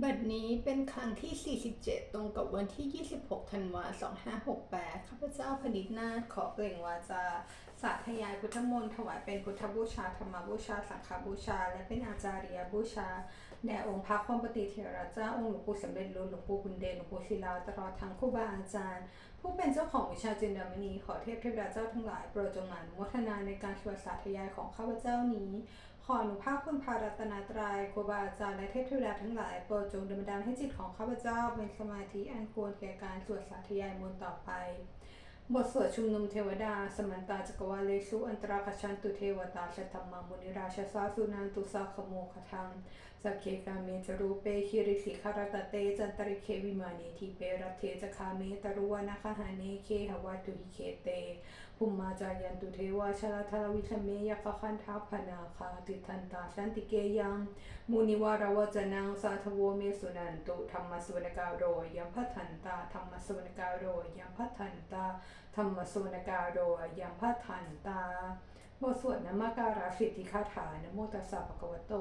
บัดนี้เป็นครั้งที่ 47 ตรงกับวันที่ 26 ธันวาคม2568 ข้าพเจ้าพนิษนาถขอเปล่งวาจาสาธยายพุทธมนต์ถวายเป็นพุทธบูชา ธรรมบูชา สังฆบูชา และเป็นอาจาริยบูชา แด่องค์พระความปฏิเถระเจ้า องค์หลวงปู่สำเร็จรุ่นหลวงปู่บุญเดชหลวงปู่ศิลาตลอดทั้งครูบาอาจารย์ ผู้เป็นเจ้าของวิชาจินดามณีขอเทพเทวดาเจ้าทั้งหลายโปรดจงอนุโมทนาในการสวดสาธยายของข้าพเจ้านี้ ขออนุภาพคุณพระรัตนาตรัยครูบาอาจารย์และเทพเทวดาทั้งหลายโปรดจงดลบันดาลให้จิตของข้าพเจ้าเป็นสมาธิอันควรแก่การสวดสาธยายมนต์ต่อไป บทสวดชุมนุมเทวดา สมันตาจักรวาเลสุอันตราคชันตุเทวตาชธรรมามุนิราชสาสุนันตุสาขโมคทังสักเคกาเมจรูเปหิริสิคารตเตจันตริเควิมานีทีเปรัเทจคาเมตรุวนาคหาเนเคหวัตุหิเคเต ภุมมาจายันตุเทวาชลาทาวิชเมยคคันทัพนาคาติทันตาสันติเกยังมุนิวารวจนังสาทโวเมสุนันตุธรรมสวนกาโรยัมพัทันตาธรรมสวนกาโรยัมพัทันตาธรรมสวนกาโรยัมพัทันตาบทสวดนมการาสิทธิคาถานโมตัสสะภะคะวโต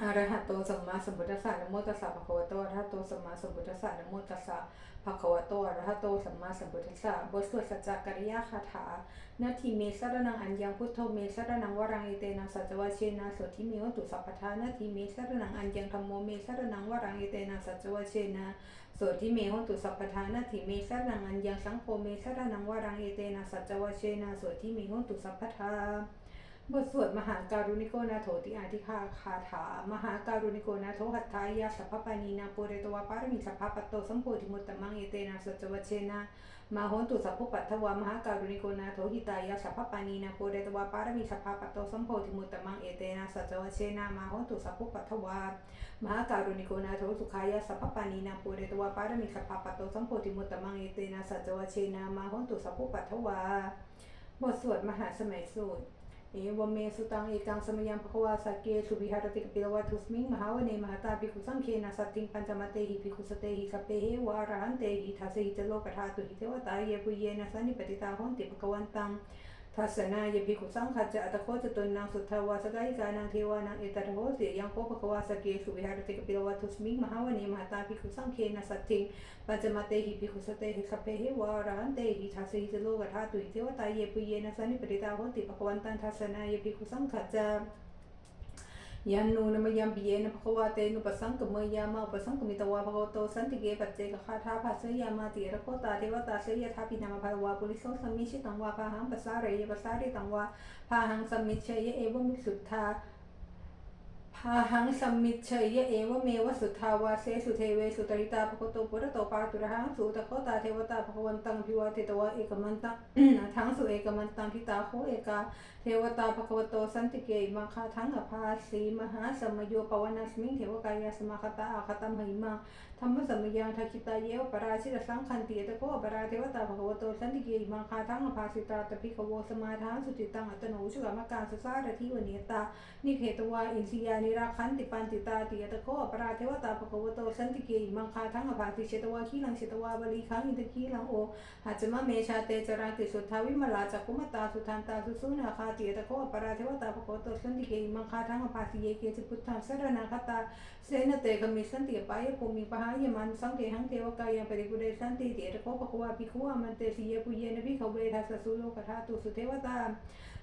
อะระหะโตสัมมาสัมพุทธัสสะนะโมตัสสะภะคะวะโตอะระหะโตสัมมาสัมพุทธัสสะนะโมตัสสะภะคะวะโตอะระหะโตสัมมาสัมพุทธัสสะบทสวดสัจจกริยาคาถานาทีเมสระนังอัญญังพุทโธเมสระนังวรังเอเตนะสัจวะเชนะโสทิเมวตุสัพพทานาทีเมสระนังอัญญังธัมโมเมสระนังวรังเอเตนะสัจวะเชนะโสทิเมวตุสัพพทานาทีเมสระนังอัญญังสังโฆเมสระนังวรังเอเตนะสัจวะเชนะโสทิเมวตุสัพพทา บทสวดมหาการุณิโกนาโถติอาทิคาคาถา มหาการุณิโกนาโถหัตถายาสัพพปานีนาปุเรตวาปารมิสัพพปัตโตสัมโพธิมุตตมังเอเตนะสัจวัชเชนะมาโหนตุสัพพปัตถวามหาการุณิโกนาโถหิตายาสัพพปานีนาปุเรตวาปารมิสัพพปัตโตสัมโพธิมุตตมังเอเตนะสัจวัชเชนะมาโหนตุสัพพปัตถวามหาการุณิโกนาโถสุขายาสัพพปานีนาปุเรตวาปารมิสัพพปัตโตสัมโพธิมุตตมังเอเตนะสัจวัชเชนะมาโหนตุสัพพปัตถวาบทสวดมหาสมัยสูตร เอวเมสุตังเอกังสมยังภควาสักเกสุ วิหารติกปิลวัตุสมิงมหาวเนาเคนะสัตติงปัญจมเตหิภิกขุสเตหิสเปหิวาระหันเตหิทัสสิจโลกธาตุหิเทวตาเยปุเยนายภิกขุสังขจะอัตโคจตุนนางสุทธาวาสกายิกานางเทวานางเอตระโหเสยังโคภควาสกเกสุวิหารติกปิรวัตุสมิงมหาวเนมหาตาภิกขุสังเคนะสัตถิงปัญจมาเตหิภิกขุสเตหิสัพเพหิวารันเตหิทัสหิจโลกธาตุหิเทวตาเยปุเยนะสันิปริตาโหติภควันตันทัศนายภิกขุสังขจะ ยันนูนมยัมปิเยนะภควาเตนุปสังกเมยามาอุปสังกมิตวาภควโตสันติเกปัจเจกคาถาภัสสยามาติระโคตาเทวตาเสยทาปินามาภาวาปุริโสสัมมิชิตังวาพาหังปัสสาเรยปัสสาริตังวาพาหังสัมมิเชยเอวมิสุทธาพาหังสัมมิเชยเอวเมวสุทธาวาเสสุเทเวสุตริตาภคโตปุระโตปาตุระหังสุตโคตาเทวตาภควันตังพิวาเทตวะเอกมันตังทั้งสุเอกมันตังพิตาโคเอกา เทวตาภควโตสันติเกมังคาทั้งอภาสีมหาสมโยปวนาสมิงเทวกายาสมาคตาอาคตัมหิมังธรรมสมยังทักิตาเยวปราชิตสังคันติตะโกปราเทวตาภควโตสันติเกมังคาทั้งอภาสิตาตปิกโวสมาทานสุติตังอัตโนชุกามการสุสารทิวเนตานิเคตวาอินสิยานิราคันติปันติตาติตะโกปราเทวตาภควโตสันติเกมังคาทั้งอภาสิเชตวาขีลังเชตวาบริคังอินตะขีลังโอหัจมะเมชาเตจราติสุทธาวิมลาจักกุมตาสุทันตาสุสุนาคาจีตะโกอปราเทวตาภโกโตสันติเกี่ยมังคาทังอภาสีเยเกจิพุทธังสรณาคตาเสนเตกมิสันติปายภูมิปหายมันสังเกหังเทวกายังปริกุเดสันติเตตะโกภควาภิกขุอามันเตสีเยปุเยนภิกขเวทัสสุโลกธาตุสุเทวตา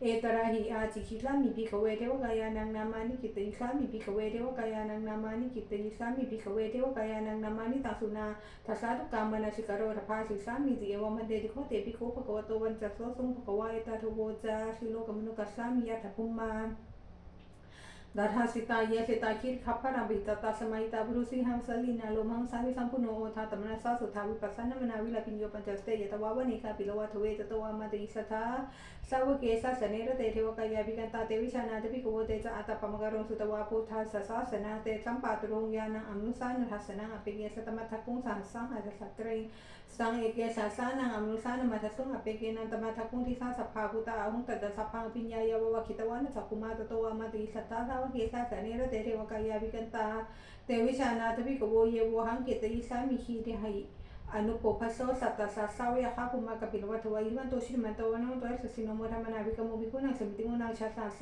งติธรรมทานังอรันโตสัมมาสัมพุทธาเตสัมปิปะกวันตานังเอตปะระมาเยวทิวตาสันนิปริตาหิสุงเสยถาปิไมหัง เอตระหิเยปิเตภิกขเวภุเวสันเตนะกตมทานังอรันโตสัมมาสัมพุทธาเตสัมปิปะกวันตานังเอตปะระมาเยวทิวตาสันนิปริตาภุวิสันติเสยถาปิไมหัง เอตระหิอาจิคิลามิภิกขเวเทวกายานังนามานิกิตติสามิภิกขเวเทวกายานังนามานิกิตติสามิภิกขเวเทวกายานังนามานิตังสุนา ทัสสาทุกามนาสิกโรทภาสิสามิติเอวมันเดติโคเตปิโคภควโตวันจัสโสสุงภควายตาทโวจาสิโลกมนุกัสสามิยะทภุมมา ดาทาสิตาเยสิตาคิดขับพระราบิตตาสมัยตาบรุสีหังสลีนาโลมั งสาวิสัมพุโนโอทาตมนาสาสุทาวิปัสสนามนาวิลาปิญโยปั ญจสเตยตวาวนิกาปิโลวะทเวจตวามาติสัทธาส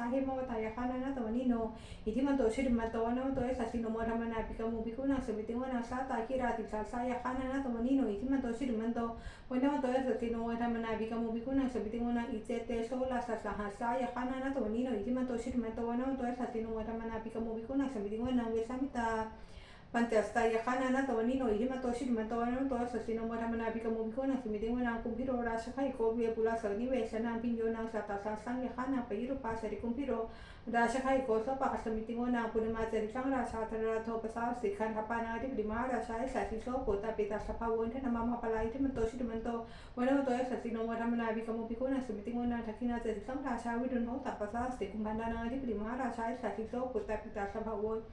า Panteasta yakanana tawanino irima toshi rima tawanano toa sasino mora manabi kamu biko na sumide mona kumpiro ra shakai kobi pula sagni wesa na pinyo na sata sasang yakana payiro pasari kumpiro ra shakai kosa pa kasamiti mona purima cerikang ra satara ra thopa sa sikhan hapana ri prima ra shai sasi so kota sa pa wonta na mama palai ri mantoshi rima to wana toya sasino mora manabi kamu biko na sumite mona thakina cerikang ra shawi dunho tapasa sikumbandana ri prima ra shai sasi so kota sa pa wonta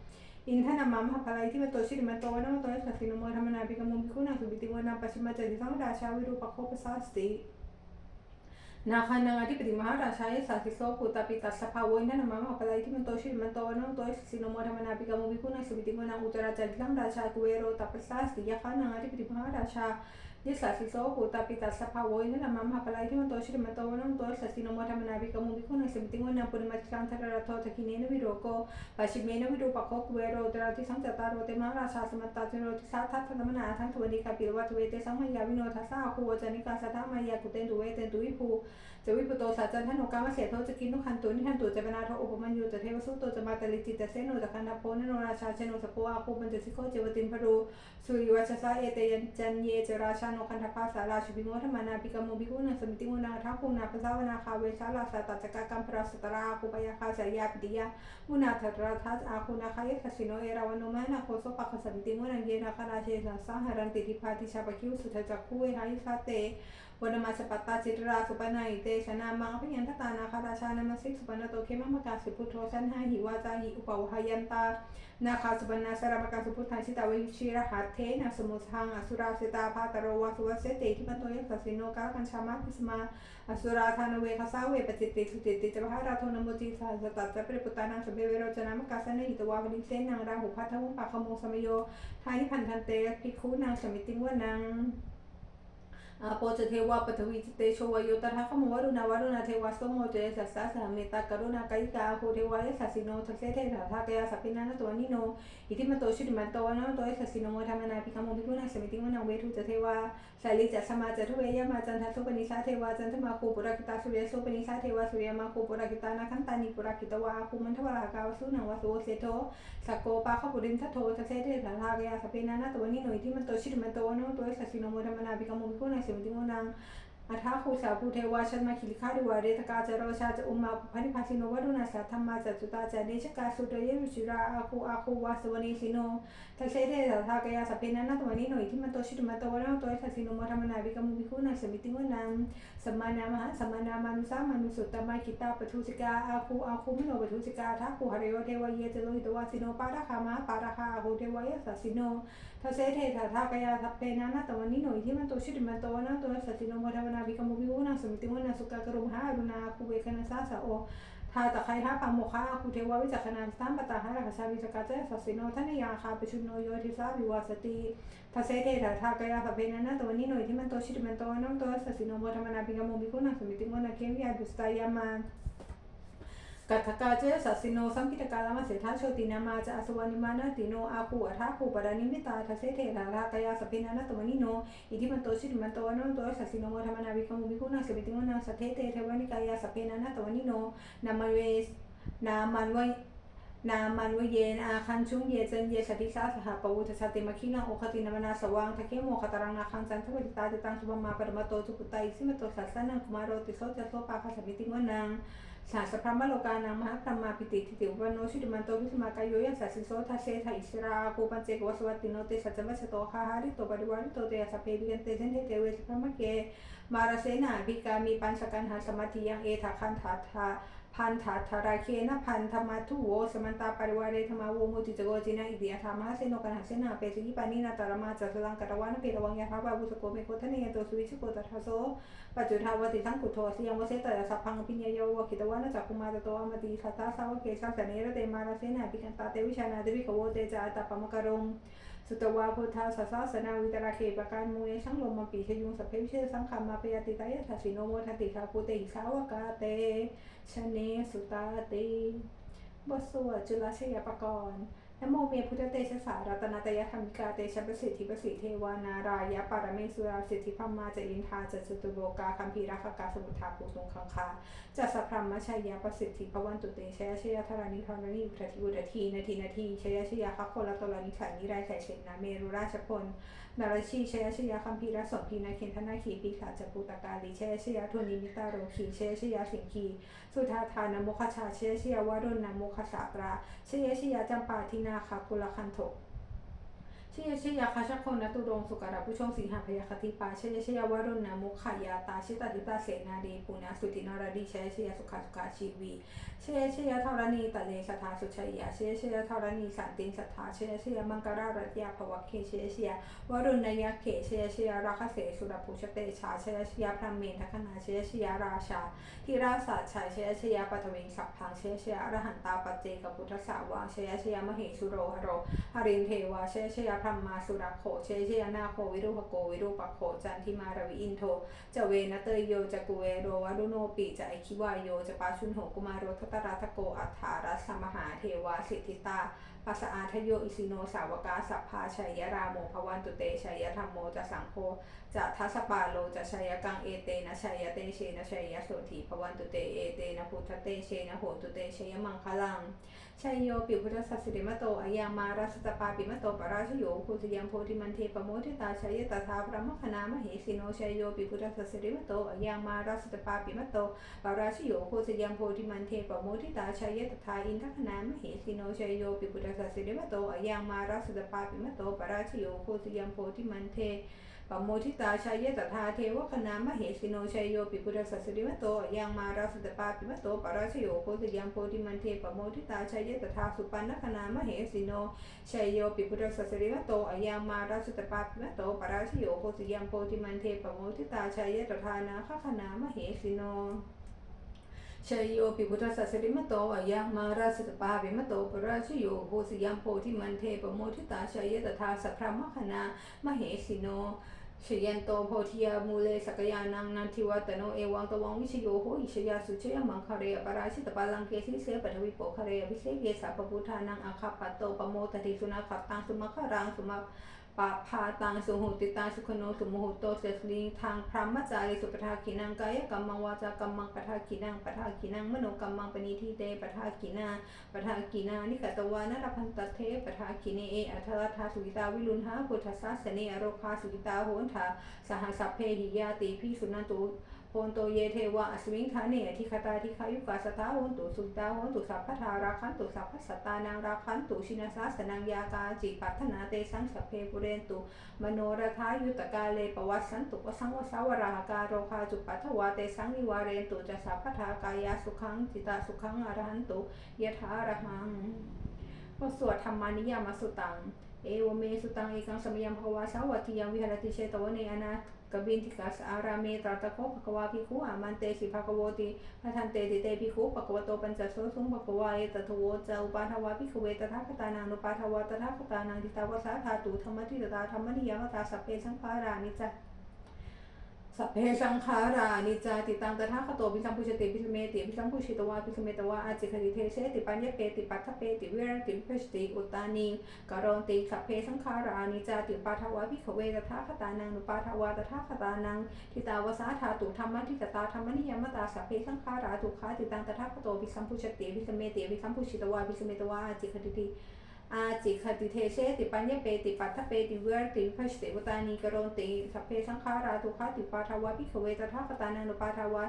इंधन माम हकलाइति में तोसी में तो वना तो ससी नमो हम ना भी का मुम को ना तो बिति वना पश्चिम चरि संग राशा विरु पखो पसास्ते नाखा नगाति पति महा राशाय सासी सो पोता पिता सफा वो इंधन माम हकलाइति में तोसी में तो वना तो ससी नमो हम ना भी का मुम को ना सुबिति वना उतरा चरि संग राशा कुवेरो तपसास्ते यखा नगाति पति महा राशा ยิสาสิโสหูตาปิตาสภาโวยนี่นมามหาปลายที่มันตัวชิริมันตัวนั้นตัวสัสินโมธรรมนาบิกามุบิคุณสมติงวนันปุริมาจันทรรทอทกิเนนวิโรโกปัชิเมนวิโรูปโคกเวโรตราทิสังจตารโรเตมาราชาสมัตตาจิโรทิสาทัตธรรมนาทั้งทวดีกาปิรวัตเวเตสังมหยาวินโอทัสสาคูจันิกาสัตถามายากุเตนตุเวเตนตุวิภูจะวิปุโตสัจจันทโนกามเสโทจะกินทุกขันตุนิขันตุจะบนาทอุปมัญญูจะเทวสุตโตจะมาตลิจิตเสนุจะคันธโพนโนราชาเชนุสโกอาคูปัญจสิโกเจวตินพรูสุริวัชสาเอเตยันจันเยจราชั no kanda pasa la shi bingo rama na pika mo bingo na sa bingo na ngata kum na kawe shala sa kam kan pra aku paya kasa ya pdiya muna ya. ta tara aku na kaya sa shino era ya wano ma na koso pa kasa bingo na ngena kala pati shaba kiu su ta tsaku วันมาสปัตตาจิตราสุปนัยเตชนามังพิยันตตานาคาราชานามสิกสุปนโตเคมังมกาสุพุทโธสันหาหิวาจาหิอุปวหายันตานาคาสุปนาสารมกาสุพุทธาชิตาวิชิระหัตเทนะสมุทังอสุราสิตาภาตโรวาสุวเสเตทิมันโตยัสสิโนกาคัญชามาพิสมาอสุราธานเวคาสาเวปจิตติสุติติจวหาราโทนมุติสาสตัจเปริปุตานังสเบเวโรจนามกาสนหิตวาวินิเสนังราหุพัทวุปะขโมสมโยทานิพันธันเตภิกขุนางสมิติวนัง อาปจเทวาปฐวีเตโชวโยตระขมวรุณาวรุณาเทวสตมโอเจสัสสะเมตตากรุณากายตาโหเทวายสัสิโนทัศเทระทากยาสัพินานตัวนิโนอิทิมตโตชิริมตโตนะตัวสัสิโนมธรรมนาภิคมุภิกุณาสมิติมนาเวทุจเทวาสัลิจัสมาจัทุเวยมาจันทัสุปนิสาเทวาจันทมาคูปุระกิตาสุเวสุปนิสาเทวาสุเวมาคูปุระกิตานาคันตานิปุระกิตวาคูมันทวารากาวสุนังวสุโอเซโตสักโกปาขปุรินทัโตทัศเทระทากยาสัพินานตัวนิโนอิทิมตโตชิริมตโตนะตัวสัสิโนมธรรมนาภิคมุภิกุณา nagsimting mo ng อาทาคูชาพูเทวาชนมาคิลิคาดูวาเรตกาจารชาจะอุมาภานิภาสินวารุณาสัตธรรมาจัตุตาจเนชกาสุตรยมุชิราอาคูอาคูวาสวนีสินโนทัศเทศทากยาสเพนันตวันีโนอิทิมตชิตมตวันตัวทัศินุมธรรมนาวิกมุมิคุนัสมิติวนันสมานามหาสมานามานุสามานุสุตตมคิตาปทุจิกาอาคูอาคูมิโนปทุจิกาทาคูหริโยเทวเยจโลหิตวาสินโนปาระคามาปาระคาอาคูเทวยสัสินโนทัศเทศทากยาสเพนันตวันีโนอิทิมตชิตมตวันตัวทัศินุมธรรมนานาบิกามุพิวนาสมิติวนาสุกากรุมหารุณาคูเวกนาซาสะโอทาตะไคห้าปังโมคาคูเทววิจักขนามสตัมปะตาฮารักชาวิจักาเจสสิโนทนียาคาปชุนโนโยทิสาวิวาสติภาเสเทราทากายาภเพนันตัวนี้หนยที่มันโตชิตมันโตน้องโตสสิโนโมธรรมนาบิกามุพิวนาสมิติวนาเคมีอาดุสตายามา कथकाच ससिनो संकितकालम सेठा श्रोतिनमा च असुवनिमान तिनो आपु अठापु परनिमिताथ सेठेरालाकया सभिननतमनिनो इति मतो श्रीमतो अनन्तो ससिनो मोधमनाविकमुभिगुणः सवितिगुणः सथेते थेवनिकाया सफेननतमनिनो नमवे नामन्वय นามนันวเยนอาคันชุ่งเยเจนเยชติสาสหปวุทชาติมคีนาโอคตินมนาสว่างทะเคโมคตรังนาคันจันทวิตาติตังสุบมาปรมโตจุกุตาอิสิมโตสัสนังคุมารโติโสจะโสปาคาสมิติงนัง สาสพรมโลกานังมหาพรมาปิติทิติอุปโนชุติมันโตวิสมากายโยยัสสะสิโสทัสเสทะอิสราโกปัญเจกวสวัตติโนเตสัจวัสโตคาหาริโตปริวาริโตเตสัพเพวิกันเตเจนเทเตเวสพรหมเกมารเสนาภิกามีปัญสกันหาสมาธิยังเอทาคันธาทา พันธาธาราเคนะพันธมาทุโวสมันตาปริวาเรธรรมาโวมุติจโกจินาอิเดียธรรมาเสนกันหาเสนาเปสิกิปานินาตารมาจัสลังกตวานเปตวังยาภาบาบุสโกเมโคทะเนยโตสุวิชโกตทัสโสปัจจุทาวติทั้งกุโทสยังวเสตยสัพพังปิญญโยวคิตวานะจักคุมาตโตอมติสัตตาสาวเกสังสเนรเตมาราเสนาภิกันตาเตวิชานาเตวิกโวเตจาตาปมกรง สุตวาพุทธาสัสสนาวิตราเขปการมูเอชังลมมาปีชยุงสเพวิเชสังคามาปยติตายทัสิโนโมทติคาภูเตหิสาวกาเตชเนสุตาติบทสวดจุลชยปกรณ์ นโมเมพุทธเตชะสารัตนาตยธรรมิกาเตชะประสิทธิประสิทธิเทวานารายะปารเมสุราสิทธิพัมมาจะอินทาจะจตุโลกาคัมภีรักกาสมุทาภูสุงคังคาจัสสะพรมชัยยาประสิทธิพวันตุเตชยชยธารานิธรณีอุทธิอุทธีนาทีนาทีชยชยาคัคโคลตลนิสันนิไรไสเชนาเมรุราชพล นารชีชยชยาคัมภีรสมพีนาเคนธนาคีปีขาจปูตกาลิชยชยาทุนิมิตาโรคีชยชยาสิงคี สุธาทานโมคชาชยชยาวารุณนโมคสาตราชยชยาจัมปาทินาคากุลคันโถ ชยชยาคาชคนนตุดงสุการะผู้ชงสิงหาพยาคติปาชยชยาวรุณนามุขายาตาชิตาติตาเสนาดีปุณาสุตินรดีชยชยาสุขาสุขาชีวีชยชยาธรณีตะเลสทาสุชยาชยชยาธรณีสันตินสัทธาชยชยามังกรารัตยาภวเคชยชยาวรุณนยเกชยชยาราคเสสุรภูชเตชาชยชยาพระเมนทคนาชยชยาราชาทิราสาชัยชยชยาปัทวิงสัพพังชยชยาอรหันตาปัจเจกพุทธสาวาชยชยามเหสุโรหโรหรินเทวาชยชยาธรรมมาสุรโขเชเชยนาโควิรุปโกวิรุปโคจันทิมารวิอินโทจะเวนเตยโยจะกุเวโรวรุโนปิจะไอคิวายโยจะปาชุนโหกุมารโรทตราทโกอัฏฐารัสมหาเทวาสิทธิตาปัสอาทโยอิสิโนสาวกาสัพพาชัยราโมภวันตุเตชัยธรรมโมจะสังโฆ จะทัสปาโลจะชัยกังเอเตนะชัยเตเชนะชัยโสถีภวันตุเตเอเตนะพุทธเตเชนะโหตุเตเชัยมังคลังชัยโยปิพุทธสัสสิริมโตอายังมาราสตปาปิมโตปราชโยภูสยังโพธิมันเทปโมทิตาชัยตถาพระมคณามเหสิโนชัยโยปิพุทธสัสสิริมโตอายังมาราสตปาปิมโตปราชโยภูสยังโพธิมันเทปโมทิตาชัยตถาอินทคณามเหสิโนชัยโยปิพุทธสัสสิริมโตอายังมาราสตปาปิมโตปราชโยภูสยังโพธิมันเท ปโมทิตาชัยตถาเทวคณามเหสิโนชัยโยปิพุทธสัสริมโตยังมาราสตปาปิมโตปราชโยโคติยังโพธิมันเทปโมทิตาชัยตถาสุปันนคณามเหสิโนชัยโยปิพุทธสัสริมโตยังมาราสตปาปิมโตปราชโยโคติยังโพธิมันเทปโมทิตาชัยตถานาคคณามเหสิโน ชยโยปิพุทธสัสริมโตอะยังมาราสตปาปิมโตปราชโยโหสิยังโพธิมันเทปโมทิตาชยตถาสัพพมคณามเหสิโนชยันโตโพธิยามูเลสกยานังนันทิวัตโนเอวังตวังวิชโยโหอิชยาสุชยมังคาเรปราชิตปาลังเกสิเสปทวิโปคาเรอภิเศษเกสาปพุทธานังอาคาปัตโตปโมตติสุนาขัตตังสุมาคารังสุมา ปะพาตังสุหุติตังสุขโนสุโมหุโตเสสลิงทางพรหมจาริสุปทาขินังกายกัมมังวาจากัมมังปทาขินังปทาขินังมโนกัมมังปณิทิเตปทาขินาปทาขินานิกตวานรพันตเทปทากิเนเออัทรธาสุวิตาวิลุนหาพุทธศาสเนอโรคาสุวิตาโหนทาสหสัพเพหิยาติพิสุนันตุ โพนโตเยเทวะอสวิงคาเนอธิคตาธิคายุกาสตาโหนตุสุตาโหนตุสัพพทาราคันตุสัพพสตานังราคันตุชินาสาสนังยากาจิปัฒนาเตสังสเพปุเรนตุมโนรทายุตกาเลปวัสสันตุวสังวสาวราหการโรคาจุปัทวาเตสังนิวาเรนตุจะสัพพทากายาสุขังจิตาสุขังอรหันตุยถาอรหังบทสวดธรรมานิยามสุตัง เอวเมสุตังเอกังสมยังภวาสาวัติยังวิหารติเชตวเนอนา กบินทิกัสอารามีตรัตโคภควาภิกขุอามันเตสิภควโวติพัทันเตติเตภิกขุภควโตปัญจโสสุงภควาเอตทโวจะอุปาทวาภิกขเวตถาคตานังนุปาทวาตถาคตานังทิตาวสาธาตุธรรมทิตตาธรรมนิยมตาสัพเพสังขารานิจจ สัพเพสังขารานิจจติตังตถาคโตปิสัมพุชติปิสเมติปิสัมพุชิตวาปิสเมตวาอาจิคติเทเสติปัญญเปติปัทถเปติเวรติวิเพชติอุตานีกโรนติสัพเพสังขารานิจจติปาทวาภิกขเวตถาคตานังนุปาทวาตถาคตานังทิตาวสาธาตุธรรมทิตตาธรรมนิยมตาสัพเพสังขาราทุกขาติตังตถาคโตปิสัมพุชติปิสเมติปิสัมพุชิตวาปิสเมตวาอาจิคติติ อาจิคติเทเสติปัญญเปติปัทถเปติเวรติวิเพชติอุตานีกรนติสัพเพสังขาราทุกขาติปาทวาภิขเวตถาคตานันุปาทวา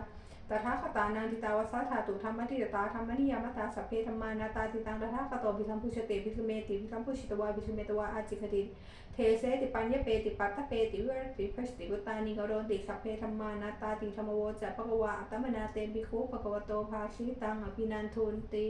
ตถาคตานังทิตาวสัทธาตุธรรมทิตตาธรรมนิยมตาสัพเพธรรมานาตาติตังตถาคตวิสัมพุชเตวิสุเมติวิสัมพุชิตวาวิสุเมตวาอาจิคติเทเสติปัญญเปติปัตตเปติเวรติพัสติวุตานิกโรติสัพเพธรรมานาตาติธรรมโวจะภะคะวะอัตมนาเตปิคุภะคะวะโตภาชิตังอภินันทุนติ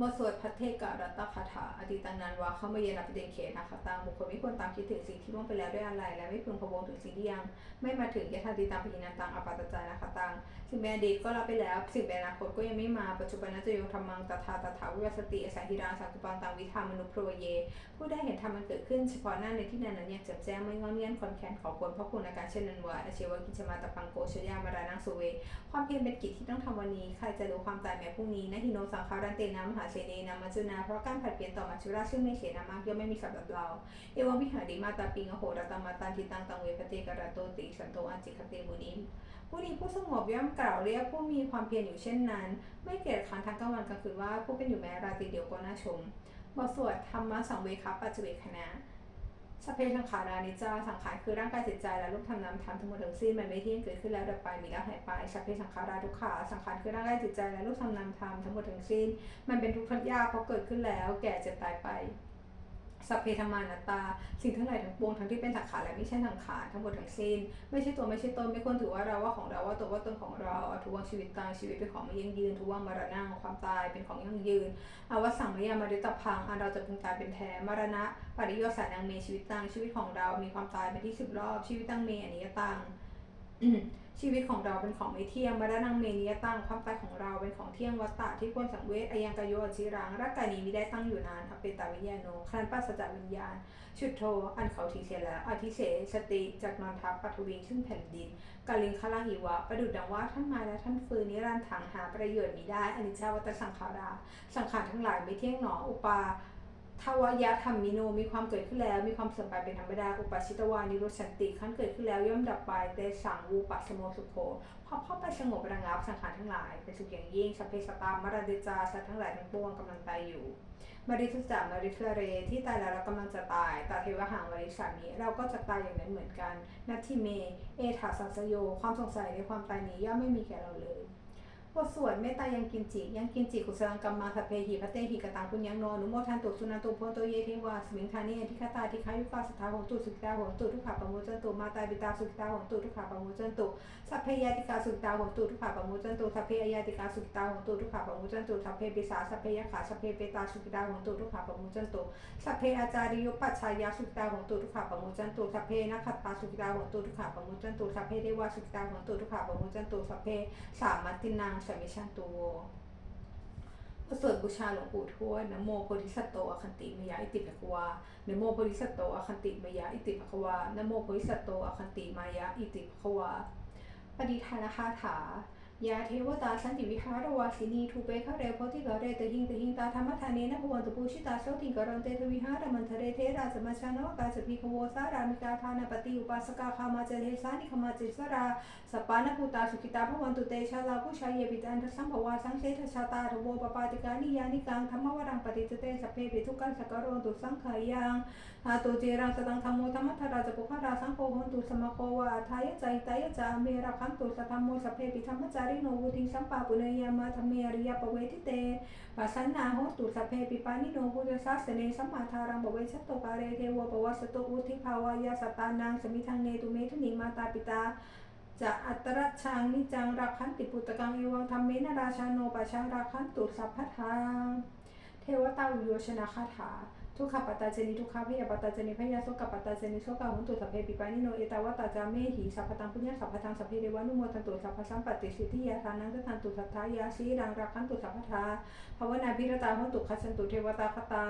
บทสวดพัทเทกะรัตตคาถาอติตังนันวาเข้ามาเยนอภิเดนเขนะคะ ตามบุคคลไม่ควรตามคิดถึงสิ่งที่ล่วงไปแล้วด้วยอะไร และไม่พึงพะวงถึงสิ่งที่ยัง ไม่มาถึงยถาติตามปินันตังอปาตจานะคะตังสิ่งเป็นอดีตก็รับไปแล้ว สิ่งเป็นอนาคตก็ยังไม่มาปัจจุบันนัจะโยธรรมังตถาตถาวิวัสติอสังหิราสังกุปังตังวิธามนุพรวเย ผู้ได้เห็นธรรมมันเกิดขึ้นเฉพาะหน้าในที่นั้นนั้นอย่างแจ่มแจ้งไม่งอนเงียนคอนแคนขอควรพระคุณอาการเช่นนั้นว่าอาเชวกิจมาตะปังโกชยามารานังสุเว ความเพียรเป็นกิจที่ต้องทำวันนี้ใครจะรู้ความตายแม้พรุ่งนี้นะฮิโนสังคารันเตนามหาเสเนนามัจจุนาเพราะการผัดเปลี่ยนต่อมัจจุราชซึ่งไม่เขนามากย่อมไม่มีสำหรับเรา เอวังวิหาริมาตาปิงอโหรตมาตันทิตังตังเวปเตกระโตติสันโตอันจิคเตมุนิมผู้นี้ผู้สงบย่อมกล่าวเรียกผู้มีความเพียรอยู่เช่นนั้น ไม่เกียจคร้านทั้งกลางวันกลางคืนว่าผู้เป็นอยู่แม้ราตรีเดียวก็น่าชมบทสวดธรรมะสังเวคปัจเจเวคณะ สเพสังขารานิจจาสังขารคือร่างกายจิตใจและรูปธรรมนามธรรมทั้งหมดทั้งสิ้นมันไม่เที่ยงเกิดขึ้นแล้วดับไปมีแล้วหายไปสเพสังขาราทุกขาสังขารคือร่างกายจิตใจและรูปธรรมนามธรรมทั้งหมดทั้งสิ้น มันเป็นทุกข์ทนยากเพราะเกิดขึ้นแล้ว แก่เจ็บตายไป สัพเพธรรมานัตตา สิ่งทั้งหลายทั้งปวงทั้งที่เป็นสังขารและไม่ใช่สังขารทั้งหมดทั้งสิ้น ไม่ใช่ตัวไม่ใช่ตนไม่ควรถือว่าเราว่าของเราว่าตัวว่าตนของเราอทุกวันชีวิตตายชีวิตเป็นของไม่ยั่งยืนทุกวันมรณะความตายเป็นของยั่งยืนอวสังมยามริตพังอันเราจะพึงตายเป็นแท้มรณะปริโยสานังเมชีวิตตังชีวิตของเรา มีความตายเป็นที่สิบรอบชีวิตตังเมอนิยตัง ชีวิตของเราเป็นของไม่เที่ยงมรณะเมนิยตังความตายของเราเป็นของเที่ยงวัตตะที่ควรสังเวชอายังกายโยอจิรังร่างกายนี้ไม่ได้ตั้งอยู่นานอเปตาวิญญาโนครันปัสสจะวิญญาณ ชุดโท อันเขาทีเสแล้วอธิเสสติจากนอนทับปัทวิงซึ่งแผ่นดินกาลิงคลังอิวะ ประดุดดังว่าท่านมาและท่านฟืนนิรันดร์ถังหาประโยชน์มิได้อนิจจาวัตสังขารา สังขารทั้งหลายไม่เที่ยงหนออุปา ทวยะธรรมมิโนมีความเกิดขึ้นแล้ว มีความเสื่อมไปเป็นธรรมดาอุปชิตวานิโรสันติขั้นเกิดขึ้นแล้วย่อมดับไปแต่สังวูปัสโมสุโขพอเข้าไปสงบระงับสังขารทั้งหลาย เป็นสุขอย่างยิ่งสัพเพสตามรเดจาสัตว์ทั้งหลายทั้งปวงกำลังตายอยู่มาริทุจามาริเฟเรที่ตายแล้วเรากำลังจะตายตาเทวหังมาริสามีเราก็จะตายอย่างนั้นเหมือนกัน นัตทิเม เอถาสัสโย ความสงสัยในความตายนี้ย่อมไม่มีแก่เราเลย บทสวดเมตตายังกินจิ ยังกินจิกุสลังกัมมาสัพเพหิพระเตหิกตังปุญญังโนอนุโมทันตุสุนันตุโพโตเยเทวาสมิงคานีอธิคตาทิคายุกาสถาหงตุสุขตาหงตุทุกขาปะโมจันตุมาตาบิตาสุขตาหงตุทุกขาปะโมจันตุสัพเพยติกาสุขตาหงตุทุกขาปะโมจันตุสัพเพยติกาสุขตาหงตุทุกขาปะโมจันตุสัพเพปิสาสัพเพยขาสัพเพเปตาสุขตาหงตุทุกขาปะโมจันตุสัพเพอาจาริยุปัชายาสุขตาหงตุทุกขาปะโมจันตุสัพเพนักขัตาสุขตาหงตุทุกขาปะโมจันตุสัพเพเทวาสุขตาหงตุทุกขาปะโมจันตุสัพเพสามัตินังสมิชันตุโวสวดบูชาหลวงปู่ทวดนโมโพธิสัตโตอคันติมยาอิติภควานโมโพธิสัตโตอคันติมยาอิติภควานโมโพธิสัตโตอคันติมายาอิติภควาปฏิทานคาถา ยาเทวตาสันติวิหารวาสินีทูเปคะเรโพธิกะเรตหิงตหิงตาธรรมทานีนะภวันตุปูชิตาโสติกรันเตทวิหารมันทะเรเทราสมัชานวกาสพิขโวสารามิกาทานปฏิอุปาสกาคามาเจเทสานิขมาเจสราสปานภูตาสุขิตาพวันตุเตชะลาผู้ชายเยปิตันทสัมภวาสังเสทชาตาทโวปปาติกานิยานิกังธรรมวรังปฏิจเตสเพปิทุกันสกโรตุสังขายัง อาตุเจรังสตังธรรมโมธรรมทราจปุขราสังโฆหนตุสมโควาทายใจตายจาเมระคันตุสธรรมโมสเพปิธรรมจาริโนวุติสัมปาปุเนยามาธรรมเมริยปเวทิเตปัสสนาโหตุสเพปิปานิโนพุทธสัสเนสัมมาทารังบเวชตโตกาเรเทวปวัสตุอุทิภาวายาสตานังสมิทังเนตุเมทนิมาตาปิตาจะอัตระชังนิจังรักขันติปุตตกังเอวังธรรมเมนราชาโนปะชังรักขันตุสัพพทางเทวตาอุโยชนะคาถา ทุกขปัตตาเจนิทุกขพยปัตตาเจนิพยาโสกปัตตาเจนิโสกาหุนตุสัพเพปิปานิโนเอตาวตาจาเมหิสัพพตังปุญญาสัพพตังสัพเพเดวานุโมทันตุสัพพสัมปติสิทธิยาทานังทันตุสัทธายาสีรังรักขันตุสัพพทาภาวนาพิรตาหุนตุขัสันตุเทวตาคตา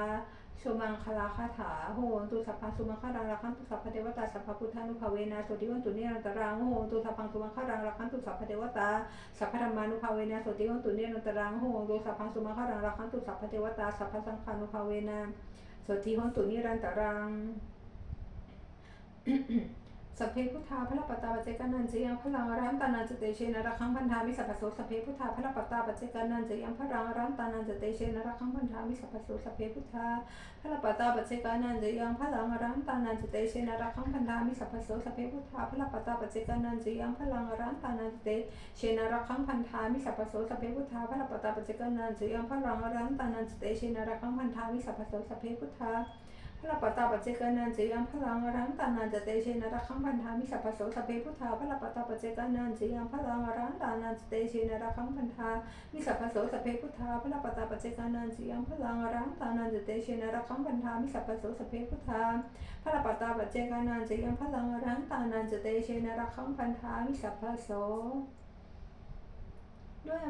สุมังคลาคาถาโหนตุสัพพสุมังคารังรักขันตุสัพพเทวตาสัพพพุทธานุภาเวนะสติวันตุเนรันตรังโหนตุสัพพังสุมังคารังรักขันตุสัพพเทวตาสัพพธรรมานุภาเวนะสติวันตุเนรันตรังโหนตุสัพพังสุมังคารังรักขันตุสัพพเทวตาสัพพสังฆานุภาเวนะ สติวันตุนิรันตรัง สัพเพพุทธาพระปตาปเจกานันจะยังพลังรันตานันจเตเชนระคังพันธามิสัพพโสสัพเพพุทธาพระปตาปเจกานันจะยังพลังรันตานันจเตเชนระคังพันธามิสัพพโสสัพเพพุทธาพระปตาปเจกานันจะยังพลังรันตานันจเตเชนระคังพันธามิสัพพโสสัพเพพุทธาพระปตาปเจกานันจะยังพลังรันตานันจเตเชนระคังพันธามิสัพพโสสัพเพพุทธาพระปตาปเจกานันจะยังพลังรันตานันจเตเชนระคังพันธามิสัพพโสสัพเพพุทธา พระปตาปัจเจกานันจะยังพลังรันตานันจะเตเชนระคังพันธามิสัพพโสสัพเพพุทธาพระปตาปัจเจกานันจะยังพลังรันตานันจะเตเชนระคังพันธามิสัพพโสสัพเพพุทธาพระปตาปัจเจกานันจะยังพลังรันตานันจะเตเชนระคังพันธามิสัพพโสสัพเพพุทธาพระปตาปัจเจกานันจะยังพลังรันตานันจะเตเชนระคังพันธามิสัพพโสด้วย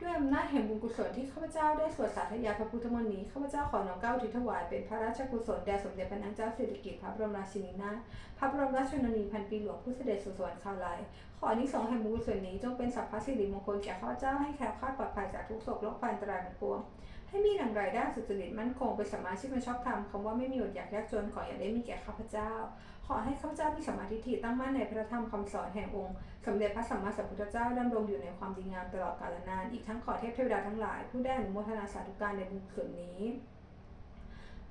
ด้วยอำนาจแห่งบุญกุศลที่ข้าพเจ้าได้สวดสาธยายพระพุทธมนต์นี้ข้าพเจ้าขอน้อมเกล้าอุทิถวายเป็นพระราชกุศลแด่สมเด็จพระนางเจ้าสิริกิติ์พระบรมราชินีนาถพระบรมราชชนนีพันปีหลวงผู้เสด็จสู่สวรรคาลัย ขออนิสงส์แห่งบุญกุศลนี้จงเป็นสัพพสิริมงคลแก่ข้าพเจ้าให้แคล้วคลาดปลอดภัยจากทุกโศกโรคภัยอันตรายทั้งปวง ให้มีหนังรายได้สุจริตมั่นคงเป็นสมาชีพเป็นชอบธรรมคำว่าไม่มีอดอยากยากจนขออย่าได้มีแก่ข้าพเจ้า ขอให้ข้าพเจ้ามีสมมาธิฏฐิตั้งมั่นในพระธรรมคำสอนแห่งองค์ สมเด็จพระสัมมาสัมพุทธเจ้าดำรงอยู่ในความดีงามตลอดกาลนาน อีกทั้งขอเทพเทวดาทั้งหลาย ผู้ได้อนุโมทนาสาธุการในบุญกุศลนี้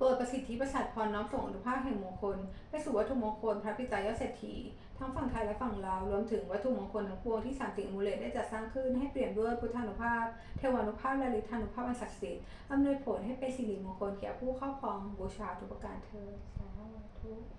โปรดประสิทธิประสาทพรน้อมส่งอนุภาพแห่งมงคลไปสู่วัตถุมงคลพระพิจายเศรษฐีทั้งฝั่งไทยและฝั่งลาวรวมถึงวัตถุมงคลทั้งปวงที่สามติมูเลตได้จัดสร้างขึ้นให้เปลี่ยนด้วยพุทธานุภาพ เทวานุภาพและฤทธานุภาพอันศักดิ์สิทธิ์อำนวยผลให้เป็นสิริมงคลแก่ผู้ครอบครองบูชาทุกประการเธอสาธุ